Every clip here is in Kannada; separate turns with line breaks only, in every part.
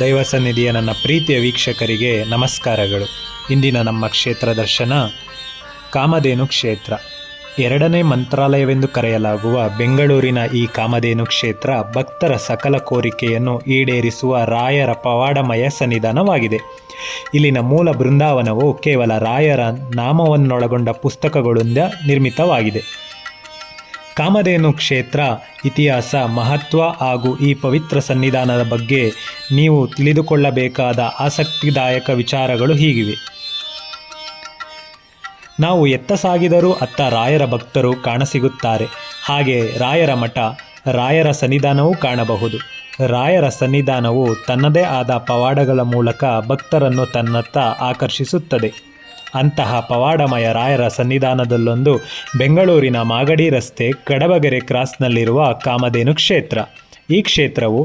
ದೈವ ಸನ್ನಿಧಿಯ ನನ್ನ ಪ್ರೀತಿಯ ವೀಕ್ಷಕರಿಗೆ ನಮಸ್ಕಾರಗಳು ಇಂದಿನ ನಮ್ಮ ಕ್ಷೇತ್ರ ದರ್ಶನ ಕಾಮಧೇನು ಕ್ಷೇತ್ರ ಎರಡನೇ ಮಂತ್ರಾಲಯವೆಂದು ಕರೆಯಲಾಗುವ ಬೆಂಗಳೂರಿನ ಈ ಕಾಮಧೇನು ಕ್ಷೇತ್ರ ಭಕ್ತರ ಸಕಲ ಕೋರಿಕೆಯನ್ನು ಈಡೇರಿಸುವ ರಾಯರ ಪವಾಡಮಯ ಸನ್ನಿಧಾನವಾಗಿದೆ ಇಲ್ಲಿನ ಮೂಲ ಬೃಂದಾವನವು ಕೇವಲ ರಾಯರ ನಾಮವನ್ನೊಳಗೊಂಡ ಪುಸ್ತಕಗಳಿಂದ ನಿರ್ಮಿತವಾಗಿದೆ ಕಾಮಧೇನು ಕ್ಷೇತ್ರ ಇತಿಹಾಸ ಮಹತ್ವ ಹಾಗೂ ಈ ಪವಿತ್ರ ಸನ್ನಿಧಾನದ ಬಗ್ಗೆ ನೀವು ತಿಳಿದುಕೊಳ್ಳಬೇಕಾದ ಆಸಕ್ತಿದಾಯಕ ವಿಚಾರಗಳು ಹೀಗಿವೆ ನಾವು ಎತ್ತ ಸಾಗಿದರೂ ಅತ್ತ ರಾಯರ ಭಕ್ತರು ಕಾಣಸಿಗುತ್ತಾರೆ ಹಾಗೆ ರಾಯರ ಮಠ ರಾಯರ ಸನ್ನಿಧಾನವೂ ಕಾಣಬಹುದು ರಾಯರ ಸನ್ನಿಧಾನವು ತನ್ನದೇ ಆದ ಪವಾಡಗಳ ಮೂಲಕ ಭಕ್ತರನ್ನು ತನ್ನತ್ತ ಆಕರ್ಷಿಸುತ್ತದೆ ಅಂತಹ ಪವಾಡಮಯ ರಾಯರ ಸನ್ನಿಧಾನದಲ್ಲೊಂದು ಬೆಂಗಳೂರಿನ ಮಾಗಡಿ ರಸ್ತೆ ಕಡಬಗೆರೆ ಕ್ರಾಸ್ನಲ್ಲಿರುವ ಕಾಮಧೇನು ಕ್ಷೇತ್ರ ಈ ಕ್ಷೇತ್ರವು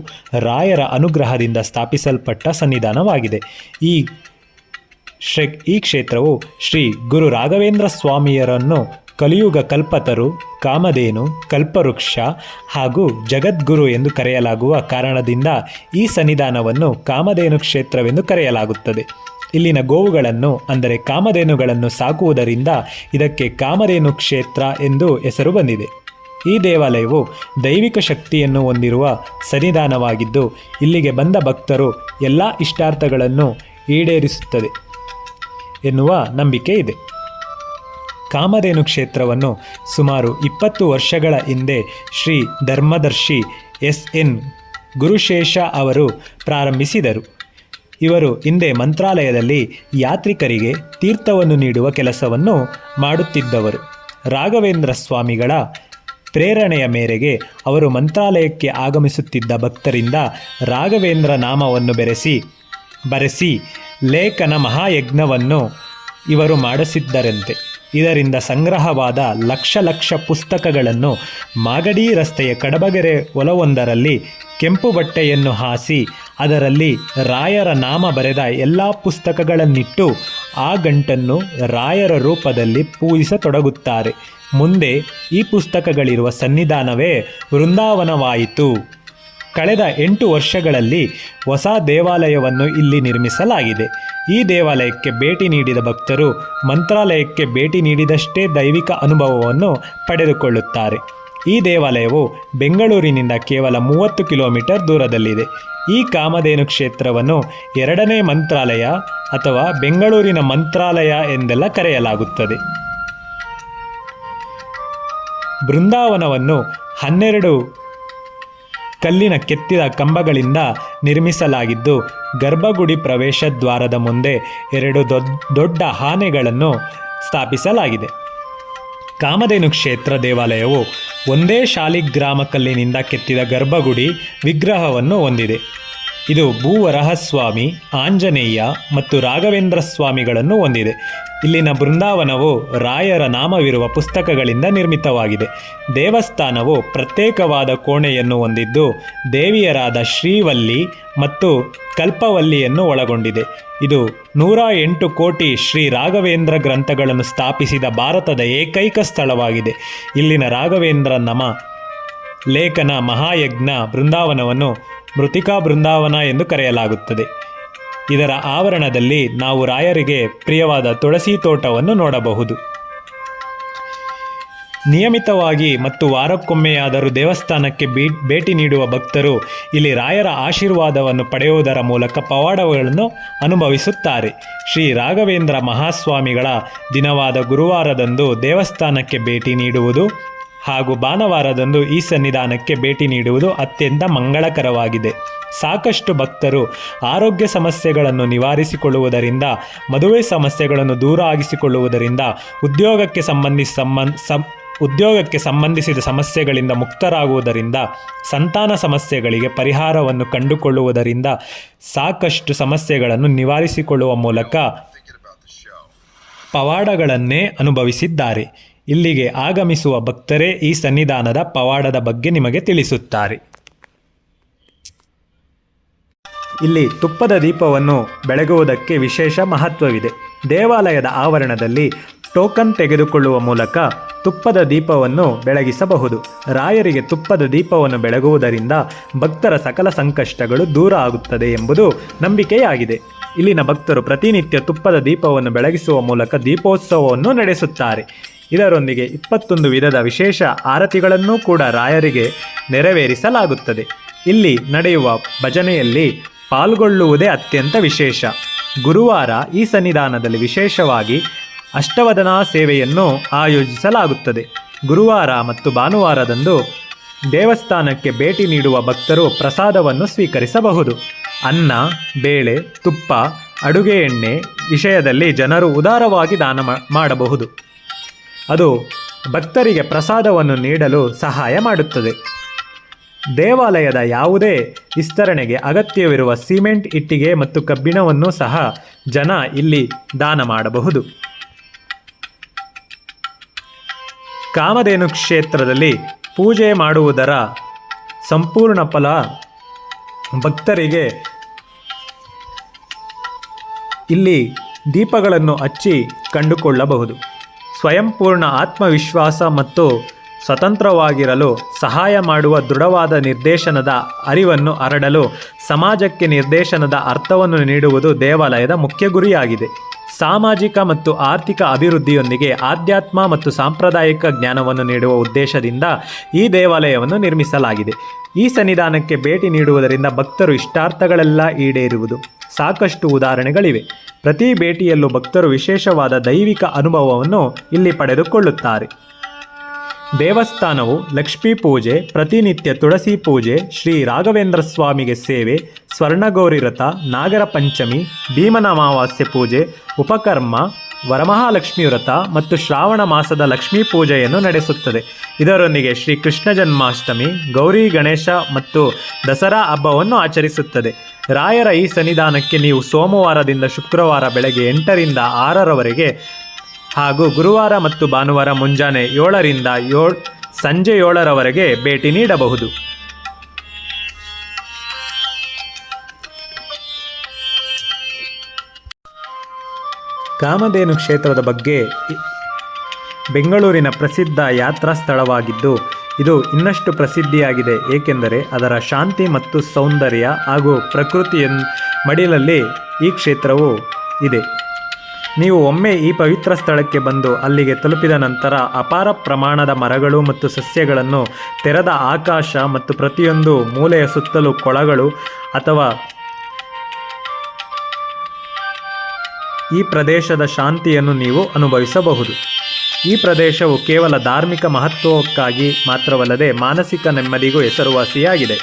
ರಾಯರ ಅನುಗ್ರಹದಿಂದ ಸ್ಥಾಪಿಸಲ್ಪಟ್ಟ ಸನ್ನಿಧಾನವಾಗಿದೆ ಈ ಶ್ರೇ ಈ ಕ್ಷೇತ್ರವು ಶ್ರೀ ಗುರು ರಾಘವೇಂದ್ರ ಸ್ವಾಮಿಯರನ್ನು ಕಲಿಯುಗ ಕಲ್ಪತರು ಕಾಮಧೇನು ಕಲ್ಪವೃಕ್ಷ ಹಾಗೂ ಜಗದ್ಗುರು ಎಂದು ಕರೆಯಲಾಗುವ ಕಾರಣದಿಂದ ಈ ಸನ್ನಿಧಾನವನ್ನು ಕಾಮಧೇನು ಕ್ಷೇತ್ರವೆಂದು ಕರೆಯಲಾಗುತ್ತದೆ ಇಲ್ಲಿನ ಗೋವುಗಳನ್ನು ಅಂದರೆ ಕಾಮಧೇನುಗಳನ್ನು ಸಾಕುವುದರಿಂದ ಇದಕ್ಕೆ ಕಾಮಧೇನು ಕ್ಷೇತ್ರ ಎಂದು ಹೆಸರು ಬಂದಿದೆ ಈ ದೇವಾಲಯವು ದೈವಿಕ ಶಕ್ತಿಯನ್ನು ಹೊಂದಿರುವ ಸನ್ನಿಧಾನವಾಗಿದ್ದು ಇಲ್ಲಿಗೆ ಬಂದ ಭಕ್ತರು ಎಲ್ಲ ಇಷ್ಟಾರ್ಥಗಳನ್ನು ಈಡೇರಿಸುತ್ತದೆ ಎನ್ನುವ ನಂಬಿಕೆ ಇದೆ ಕಾಮಧೇನು ಕ್ಷೇತ್ರವನ್ನು ಸುಮಾರು ಇಪ್ಪತ್ತು ವರ್ಷಗಳ ಹಿಂದೆ ಶ್ರೀ ಧರ್ಮದರ್ಶಿ ಎಸ್ ಎನ್ ಗುರುಶೇಷ ಅವರು ಪ್ರಾರಂಭಿಸಿದರು ಇವರು ಹಿಂದೆ ಮಂತ್ರಾಲಯದಲ್ಲಿ ಯಾತ್ರಿಕರಿಗೆ ತೀರ್ಥವನ್ನು ನೀಡುವ ಕೆಲಸವನ್ನು ಮಾಡುತ್ತಿದ್ದವರು ರಾಘವೇಂದ್ರ ಸ್ವಾಮಿಗಳ ಪ್ರೇರಣೆಯ ಮೇರೆಗೆ ಅವರು ಮಂತ್ರಾಲಯಕ್ಕೆ ಆಗಮಿಸುತ್ತಿದ್ದ ಭಕ್ತರಿಂದ ರಾಘವೇಂದ್ರ ನಾಮವನ್ನು ಬೆರೆಸಿ ಬರೆಸಿ ಲೇಖನ ಮಹಾಯಜ್ಞವನ್ನು ಇವರು ಮಾಡಿಸಿದ್ದರಂತೆ ಇದರಿಂದ ಸಂಗ್ರಹವಾದ ಲಕ್ಷ ಲಕ್ಷ ಪುಸ್ತಕಗಳನ್ನು ಮಾಗಡಿ ರಸ್ತೆಯ ಕಡಬಗೆರೆ ಒಲವೊಂದರಲ್ಲಿ ಕೆಂಪು ಬಟ್ಟೆಯನ್ನು ಹಾಸಿ ಅದರಲ್ಲಿ ರಾಯರ ನಾಮ ಬರೆದ ಎಲ್ಲ ಪುಸ್ತಕಗಳನ್ನಿಟ್ಟು ಆ ಗಂಟನ್ನು ರಾಯರ ರೂಪದಲ್ಲಿ ಪೂಜಿಸತೊಡಗುತ್ತಾರೆ ಮುಂದೆ ಈ ಪುಸ್ತಕಗಳಿರುವ ಸನ್ನಿಧಾನವೇ ವೃಂದಾವನವಾಯಿತು ಕಳೆದ ಎಂಟು ವರ್ಷಗಳಲ್ಲಿ ಹೊಸ ದೇವಾಲಯವನ್ನು ಇಲ್ಲಿ ನಿರ್ಮಿಸಲಾಗಿದೆ ಈ ದೇವಾಲಯಕ್ಕೆ ಭೇಟಿ ನೀಡಿದ ಭಕ್ತರು ಮಂತ್ರಾಲಯಕ್ಕೆ ಭೇಟಿ ನೀಡಿದಷ್ಟೇ ದೈವಿಕ ಅನುಭವವನ್ನು ಪಡೆದುಕೊಳ್ಳುತ್ತಾರೆ ಈ ದೇವಾಲಯವು ಬೆಂಗಳೂರಿನಿಂದ ಕೇವಲ ಮೂವತ್ತು ಕಿಲೋಮೀಟರ್ ದೂರದಲ್ಲಿದೆ ಈ ಕಾಮಧೇನು ಕ್ಷೇತ್ರವನ್ನು ಎರಡನೇ ಮಂತ್ರಾಲಯ ಅಥವಾ ಬೆಂಗಳೂರಿನ ಮಂತ್ರಾಲಯ ಎಂದೆಲ್ಲ ಕರೆಯಲಾಗುತ್ತದೆ ಬೃಂದಾವನವನ್ನು ಹನ್ನೆರಡು ಕಲ್ಲಿನ ಕೆತ್ತಿದ ಕಂಬಗಳಿಂದ ನಿರ್ಮಿಸಲಾಗಿದ್ದು ಗರ್ಭಗುಡಿ ಪ್ರವೇಶ ದ್ವಾರದ ಮುಂದೆ ಎರಡು ದೊಡ್ಡ ಆನೆಗಳನ್ನು ಸ್ಥಾಪಿಸಲಾಗಿದೆ ಕಾಮಧೇನು ಕ್ಷೇತ್ರ ದೇವಾಲಯವು ಒಂದೇ ಶಾಲಿಗ್ರಾಮ ಗ್ರಾಮಕಲ್ಲಿನಿಂದ ಕೆತ್ತಿದ ಗರ್ಭಗುಡಿ ವಿಗ್ರಹವನ್ನು ಹೊಂದಿದೆ ಇದು ಭೂವರಹಸ್ವಾಮಿ ಆಂಜನೇಯ ಮತ್ತು ರಾಘವೇಂದ್ರ ಸ್ವಾಮಿಗಳನ್ನು ಹೊಂದಿದೆ ಇಲ್ಲಿನ ಬೃಂದಾವನವು ರಾಯರ ನಾಮವಿರುವ ಪುಸ್ತಕಗಳಿಂದ ನಿರ್ಮಿತವಾಗಿದೆ ದೇವಸ್ಥಾನವು ಪ್ರತ್ಯೇಕವಾದ ಕೋಣೆಯನ್ನು ಹೊಂದಿದ್ದು ದೇವಿಯರಾದ ಶ್ರೀವಲ್ಲಿ ಮತ್ತು ಕಲ್ಪವಲ್ಲಿಯನ್ನು ಒಳಗೊಂಡಿದೆ ಇದು ನೂರ ಎಂಟು ಕೋಟಿ ಶ್ರೀ ರಾಘವೇಂದ್ರ ಗ್ರಂಥಗಳನ್ನು ಸ್ಥಾಪಿಸಿದ ಭಾರತದ ಏಕೈಕ ಸ್ಥಳವಾಗಿದೆ ಇಲ್ಲಿನ ರಾಘವೇಂದ್ರ ನಮ ಲೇಖನ ಮಹಾಯಜ್ಞ ಬೃಂದಾವನವನ್ನು ಮೃತಿಕಾ ಬೃಂದಾವನ ಎಂದು ಕರೆಯಲಾಗುತ್ತದೆ ಇದರ ಆವರಣದಲ್ಲಿ ನಾವು ರಾಯರಿಗೆ ಪ್ರಿಯವಾದ ತುಳಸಿ ತೋಟವನ್ನು ನೋಡಬಹುದು ನಿಯಮಿತವಾಗಿ ಮತ್ತು ವಾರಕ್ಕೊಮ್ಮೆಯಾದರೂ ದೇವಸ್ಥಾನಕ್ಕೆ ಭೇಟಿ ನೀಡುವ ಭಕ್ತರು ಇಲ್ಲಿ ರಾಯರ ಆಶೀರ್ವಾದವನ್ನು ಪಡೆಯುವುದರ ಮೂಲಕ ಪವಾಡಗಳನ್ನು ಅನುಭವಿಸುತ್ತಾರೆ ಶ್ರೀ ರಾಘವೇಂದ್ರ ಮಹಾಸ್ವಾಮಿಗಳ ದಿನವಾದ ಗುರುವಾರದಂದು ದೇವಸ್ಥಾನಕ್ಕೆ ಭೇಟಿ ನೀಡುವುದು ಹಾಗೂ ಭಾನುವಾರದಂದು ಈ ಸನ್ನಿಧಾನಕ್ಕೆ ಭೇಟಿ ನೀಡುವುದು ಅತ್ಯಂತ ಮಂಗಳಕರವಾಗಿದೆ ಸಾಕಷ್ಟು ಭಕ್ತರು ಆರೋಗ್ಯ ಸಮಸ್ಯೆಗಳನ್ನು ನಿವಾರಿಸಿಕೊಳ್ಳುವುದರಿಂದ ಮದುವೆ ಸಮಸ್ಯೆಗಳನ್ನು ದೂರ ಆಗಿಸಿಕೊಳ್ಳುವುದರಿಂದ ಉದ್ಯೋಗಕ್ಕೆ ಸಂಬಂಧಿಸಿ ಸಂಬಂಧ ಉದ್ಯೋಗಕ್ಕೆ ಸಂಬಂಧಿಸಿದ ಸಮಸ್ಯೆಗಳಿಂದ ಮುಕ್ತರಾಗುವುದರಿಂದ ಸಂತಾನ ಸಮಸ್ಯೆಗಳಿಗೆ ಪರಿಹಾರವನ್ನು ಕಂಡುಕೊಳ್ಳುವುದರಿಂದ ಸಾಕಷ್ಟು ಸಮಸ್ಯೆಗಳನ್ನು ನಿವಾರಿಸಿಕೊಳ್ಳುವ ಮೂಲಕ ಪವಾಡಗಳನ್ನೇ ಅನುಭವಿಸಿದ್ದಾರೆ ಇಲ್ಲಿಗೆ ಆಗಮಿಸುವ ಭಕ್ತರೇ ಈ ಸನ್ನಿಧಾನದ ಪವಾಡದ ಬಗ್ಗೆ ನಿಮಗೆ ತಿಳಿಸುತ್ತಾರೆ ಇಲ್ಲಿ ತುಪ್ಪದ ದೀಪವನ್ನು ಬೆಳಗುವುದಕ್ಕೆ ವಿಶೇಷ ಮಹತ್ವವಿದೆ ದೇವಾಲಯದ ಆವರಣದಲ್ಲಿ ಟೋಕನ್ ತೆಗೆದುಕೊಳ್ಳುವ ಮೂಲಕ ತುಪ್ಪದ ದೀಪವನ್ನು ಬೆಳಗಿಸಬಹುದು ರಾಯರಿಗೆ ತುಪ್ಪದ ದೀಪವನ್ನು ಬೆಳಗುವುದರಿಂದ ಭಕ್ತರ ಸಕಲ ಸಂಕಷ್ಟಗಳು ದೂರ ಆಗುತ್ತದೆ ಎಂಬುದು ನಂಬಿಕೆಯಾಗಿದೆ ಇಲ್ಲಿನ ಭಕ್ತರು ಪ್ರತಿನಿತ್ಯ ತುಪ್ಪದ ದೀಪವನ್ನು ಬೆಳಗಿಸುವ ಮೂಲಕ ದೀಪೋತ್ಸವವನ್ನು ನಡೆಸುತ್ತಾರೆ ಇದರೊಂದಿಗೆ ಇಪ್ಪತ್ತೊಂದು ವಿಧದ ವಿಶೇಷ ಆರತಿಗಳನ್ನೂ ಕೂಡ ರಾಯರಿಗೆ ನೆರವೇರಿಸಲಾಗುತ್ತದೆ ಇಲ್ಲಿ ನಡೆಯುವ ಭಜನೆಯಲ್ಲಿ ಪಾಲ್ಗೊಳ್ಳುವುದೇ ಅತ್ಯಂತ ವಿಶೇಷ ಗುರುವಾರ ಈ ಸನ್ನಿಧಾನದಲ್ಲಿ ವಿಶೇಷವಾಗಿ ಅಷ್ಟವದನಾ ಸೇವೆಯನ್ನು ಆಯೋಜಿಸಲಾಗುತ್ತದೆ ಗುರುವಾರ ಮತ್ತು ಭಾನುವಾರದಂದು ದೇವಸ್ಥಾನಕ್ಕೆ ಭೇಟಿ ನೀಡುವ ಭಕ್ತರು ಪ್ರಸಾದವನ್ನು ಸ್ವೀಕರಿಸಬಹುದು ಅನ್ನ ಬೇಳೆ ತುಪ್ಪ ಅಡುಗೆ ಎಣ್ಣೆ ವಿಷಯದಲ್ಲಿ ಜನರು ಉದಾರವಾಗಿ ದಾನ ಮಾಡಬಹುದು ಅದು ಭಕ್ತರಿಗೆ ಪ್ರಸಾದವನ್ನು ನೀಡಲು ಸಹಾಯ ಮಾಡುತ್ತದೆ ದೇವಾಲಯದ ಯಾವುದೇ ವಿಸ್ತರಣೆಗೆ ಅಗತ್ಯವಿರುವ ಸಿಮೆಂಟ್ ಇಟ್ಟಿಗೆ ಮತ್ತು ಕಬ್ಬಿಣವನ್ನು ಸಹ ಜನ ಇಲ್ಲಿ ದಾನ ಮಾಡಬಹುದು ಕಾಮಧೇನು ಕ್ಷೇತ್ರದಲ್ಲಿ ಪೂಜೆ ಮಾಡುವುದರ ಸಂಪೂರ್ಣ ಫಲ ಭಕ್ತರಿಗೆ ಇಲ್ಲಿ ದೀಪಗಳನ್ನು ಹಚ್ಚಿ ಕಂಡುಕೊಳ್ಳಬಹುದು ಸ್ವಯಂಪೂರ್ಣ ಆತ್ಮವಿಶ್ವಾಸ ಮತ್ತು ಸ್ವತಂತ್ರವಾಗಿರಲು ಸಹಾಯ ಮಾಡುವ ದೃಢವಾದ ನಿರ್ದೇಶನದ ಅರಿವನ್ನು ಹರಡಲು ಸಮಾಜಕ್ಕೆ ನಿರ್ದೇಶನದ ಅರ್ಥವನ್ನು ನೀಡುವುದು ದೇವಾಲಯದ ಮುಖ್ಯ ಗುರಿಯಾಗಿದೆ ಸಾಮಾಜಿಕ ಮತ್ತು ಆರ್ಥಿಕ ಅಭಿವೃದ್ಧಿಯೊಂದಿಗೆ ಆಧ್ಯಾತ್ಮ ಮತ್ತು ಸಾಂಪ್ರದಾಯಿಕ ಜ್ಞಾನವನ್ನು ನೀಡುವ ಉದ್ದೇಶದಿಂದ ಈ ದೇವಾಲಯವನ್ನು ನಿರ್ಮಿಸಲಾಗಿದೆ ಈ ಸನ್ನಿಧಾನಕ್ಕೆ ಭೇಟಿ ನೀಡುವುದರಿಂದ ಭಕ್ತರು ಇಷ್ಟಾರ್ಥಗಳೆಲ್ಲ ಈಡೇರುವುದು ಸಾಕಷ್ಟು ಉದಾಹರಣೆಗಳಿವೆ ಪ್ರತಿ ಭೇಟಿಯಲ್ಲೂ ಭಕ್ತರು ವಿಶೇಷವಾದ ದೈವಿಕ ಅನುಭವವನ್ನು ಇಲ್ಲಿ ಪಡೆದುಕೊಳ್ಳುತ್ತಾರೆ ದೇವಸ್ಥಾನವು ಲಕ್ಷ್ಮೀ ಪೂಜೆ ಪ್ರತಿನಿತ್ಯ ತುಳಸಿ ಪೂಜೆ ಶ್ರೀ ರಾಘವೇಂದ್ರ ಸ್ವಾಮಿಗೆ ಸೇವೆ ಸ್ವರ್ಣಗೌರಿ ರಥ ನಾಗರ ಪಂಚಮಿ ಭೀಮನಮಾವಾಸ್ಯ ಪೂಜೆ ಉಪಕರ್ಮ ವರಮಹಾಲಕ್ಷ್ಮಿ ವ್ರತ ಮತ್ತು ಶ್ರಾವಣ ಮಾಸದ ಲಕ್ಷ್ಮೀ ಪೂಜೆಯನ್ನು ನಡೆಸುತ್ತದೆ ಇದರೊಂದಿಗೆ ಶ್ರೀ ಕೃಷ್ಣ ಜನ್ಮಾಷ್ಟಮಿ ಗೌರಿ ಗಣೇಶ ಮತ್ತು ದಸರಾ ಹಬ್ಬವನ್ನು ಆಚರಿಸುತ್ತದೆ ರಾಯರ ಈ ಸನ್ನಿಧಾನಕ್ಕೆ ನೀವು ಸೋಮವಾರದಿಂದ ಶುಕ್ರವಾರ ಬೆಳಗ್ಗೆ ಎಂಟರಿಂದ ಆರರವರೆಗೆ ಹಾಗೂ ಗುರುವಾರ ಮತ್ತು ಭಾನುವಾರ ಮುಂಜಾನೆ ಏಳರಿಂದ ಏಳ್ ಸಂಜೆ ಏಳರವರೆಗೆ ಭೇಟಿ ನೀಡಬಹುದು ಕಾಮಧೇನು ಕ್ಷೇತ್ರದ ಬಗ್ಗೆ ಬೆಂಗಳೂರಿನ ಪ್ರಸಿದ್ಧ ಯಾತ್ರಾ ಸ್ಥಳವಾಗಿದ್ದು ಇದು ಇನ್ನಷ್ಟು ಪ್ರಸಿದ್ಧಿಯಾಗಿದೆ ಏಕೆಂದರೆ ಅದರ ಶಾಂತಿ ಮತ್ತು ಸೌಂದರ್ಯ ಹಾಗೂ ಪ್ರಕೃತಿಯ ಮಡಿಲಲ್ಲಿ ಈ ಕ್ಷೇತ್ರವು ಇದೆ ನೀವು ಒಮ್ಮೆ ಈ ಪವಿತ್ರ ಸ್ಥಳಕ್ಕೆ ಬಂದು ಅಲ್ಲಿಗೆ ತಲುಪಿದ ನಂತರ ಅಪಾರ ಪ್ರಮಾಣದ ಮರಗಳು ಮತ್ತು ಸಸ್ಯಗಳನ್ನು ತೆರೆದ ಆಕಾಶ ಮತ್ತು ಪ್ರತಿಯೊಂದು ಮೂಲೆಯ ಸುತ್ತಲೂ ಕೊಳಗಳು ಅಥವಾ ಈ ಪ್ರದೇಶದ ಶಾಂತಿಯನ್ನು ನೀವು ಅನುಭವಿಸಬಹುದು ಈ ಪ್ರದೇಶವು ಕೇವಲ ಧಾರ್ಮಿಕ ಮಹತ್ವಕ್ಕಾಗಿ ಮಾತ್ರವಲ್ಲದೆ ಮಾನಸಿಕ ನೆಮ್ಮದಿಗೂ ಹೆಸರುವಾಸಿಯಾಗಿದೆ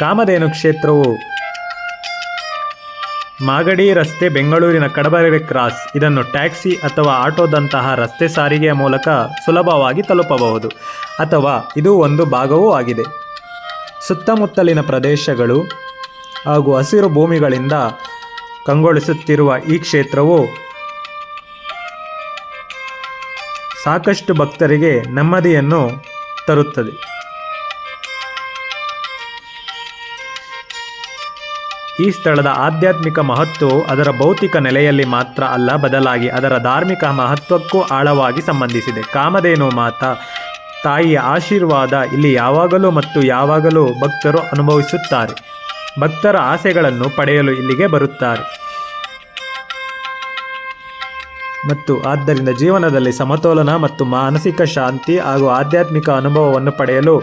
ಕಾಮಧೇನು ಕ್ಷೇತ್ರವು ಮಾಗಡಿ ರಸ್ತೆ ಬೆಂಗಳೂರಿನ ಕಡಬರೆ ಕ್ರಾಸ್ ಇದನ್ನು ಟ್ಯಾಕ್ಸಿ ಅಥವಾ ಆಟೋದಂತಹ ರಸ್ತೆ ಸಾರಿಗೆಯ ಮೂಲಕ ಸುಲಭವಾಗಿ ತಲುಪಬಹುದು ಅಥವಾ ಇದು ಒಂದು ಭಾಗವೂ ಆಗಿದೆ ಸುತ್ತಮುತ್ತಲಿನ ಪ್ರದೇಶಗಳು ಹಾಗೂ ಹಸಿರು ಭೂಮಿಗಳಿಂದ ಕಂಗೊಳಿಸುತ್ತಿರುವ ಈ ಕ್ಷೇತ್ರವು ಸಾಕಷ್ಟು ಭಕ್ತರಿಗೆ ನೆಮ್ಮದಿಯನ್ನು ತರುತ್ತದೆ ಈ ಸ್ಥಳದ ಆಧ್ಯಾತ್ಮಿಕ ಮಹತ್ವವು ಅದರ ಭೌತಿಕ ನೆಲೆಯಲ್ಲಿ ಮಾತ್ರ ಅಲ್ಲ ಬದಲಾಗಿ ಅದರ ಧಾರ್ಮಿಕ ಮಹತ್ವಕ್ಕೂ ಆಳವಾಗಿ ಸಂಬಂಧಿಸಿದೆ ಕಾಮಧೇನು ಮಾತ ತಾಯಿಯ ಆಶೀರ್ವಾದ ಇಲ್ಲಿ ಯಾವಾಗಲೂ ಮತ್ತು ಯಾವಾಗಲೂ ಭಕ್ತರು ಅನುಭವಿಸುತ್ತಾರೆ ಭಕ್ತರ ಆಸೆಗಳನ್ನು ಪಡೆಯಲು ಇಲ್ಲಿಗೆ ಬರುತ್ತಾರೆ ಮತ್ತು ಆದ್ದರಿಂದ ಜೀವನದಲ್ಲಿ ಸಮತೋಲನ ಮತ್ತು ಮಾನಸಿಕ ಶಾಂತಿ ಹಾಗೂ ಆಧ್ಯಾತ್ಮಿಕ ಅನುಭವವನ್ನು ಪಡೆಯಲು